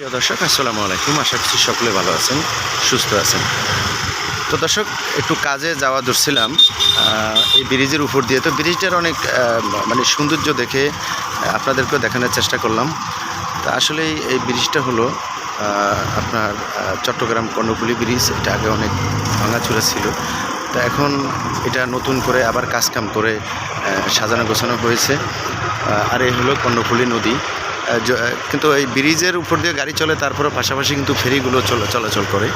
প্রিয় দর্শক, আসসালামু আলাইকুম। আশা করছি সকলে ভালো আছেন, সুস্থ আছেন। তো দর্শক, একটু কাজে যাওয়া ধরছিলাম। এই ব্রিজের উপর দিয়ে। তো ব্রিজটার অনেক মানে সৌন্দর্য দেখে আপনাদেরকেও দেখানোর চেষ্টা করলাম। তা আসলে এই ব্রিজটা হলো আপনার চট্টগ্রাম কর্ণফুলি ব্রিজ। এটা আগে অনেক ভাঙাচুরা ছিল। তা এখন এটা নতুন করে আবার কাজকাম করে সাজানো গোছানো হয়েছে। আর এই হলো কর্ণফুলি নদী। কিন্তু এই ব্রিজের উপর দিয়ে গাড়ি চলে, তারপরে পাশাপাশি কিন্তু ফেরিগুলো চল- চলাচল করে।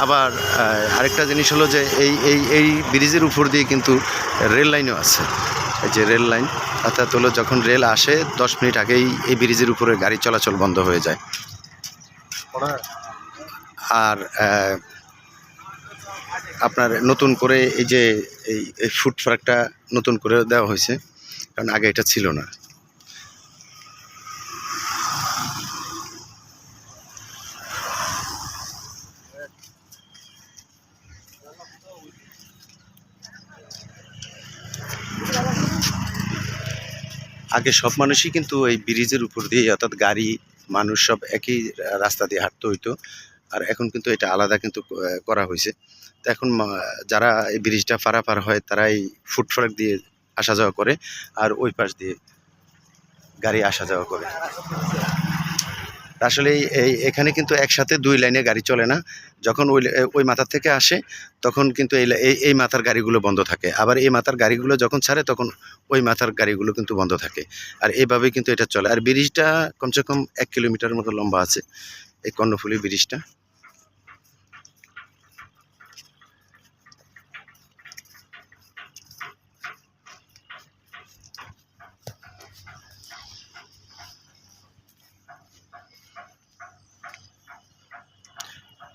আবার আরেকটা জিনিস হলো যে এই এই এই ব্রিজের উপর দিয়ে কিন্তু রেল লাইনও আছে। এই যে রেল লাইন, অর্থাৎ হলো যখন রেল আসে, দশ মিনিট আগেই এই ব্রিজের উপরে গাড়ি চলাচল বন্ধ হয়ে যায়। আর আপনার নতুন করে এই যে এই ফুড ফ্রাকটা নতুন করে দেওয়া হয়েছে, কারণ আগে এটা ছিল না। আগে সব মানুষই কিন্তু এই ব্রিজের উপর দিয়ে, অর্থাৎ গাড়ি, মানুষ সব একই রাস্তা দিয়ে হাঁটতে হইতো। আর এখন কিন্তু এটা আলাদা কিন্তু করা হয়েছে তো এখন যারা এই ব্রিজটা পারাপার হয়, তারাই এই ফুটফাক দিয়ে আসা যাওয়া করে, আর ওই পাশ দিয়ে গাড়ি আসা যাওয়া করে। আসলে এই- এখানে কিন্তু একসাথে দুই লাইনে গাড়ি চলে না। যখন ওই ওই মাথার থেকে আসে, তখন কিন্তু এই এই মাথার গাড়িগুলো বন্ধ থাকে। আবার এই মাথার গাড়িগুলো যখন ছাড়ে, তখন ওই মাথার গাড়িগুলো কিন্তু বন্ধ থাকে। আর এইভাবে কিন্তু এটা চলে। আর ব্রিজটা কমসে কম এক কিলোমিটার মতো লম্বা আছে, এই কর্ণফুলি ব্রিজটা।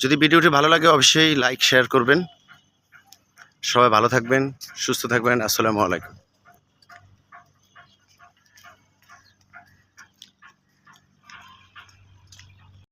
যদি ভিডিওটি ভালো লাগে, অবশ্যই লাইক শেয়ার করবেন। সবাই ভালো থাকবেন, সুস্থ থাকবেন। আসসালামু আলাইকুম।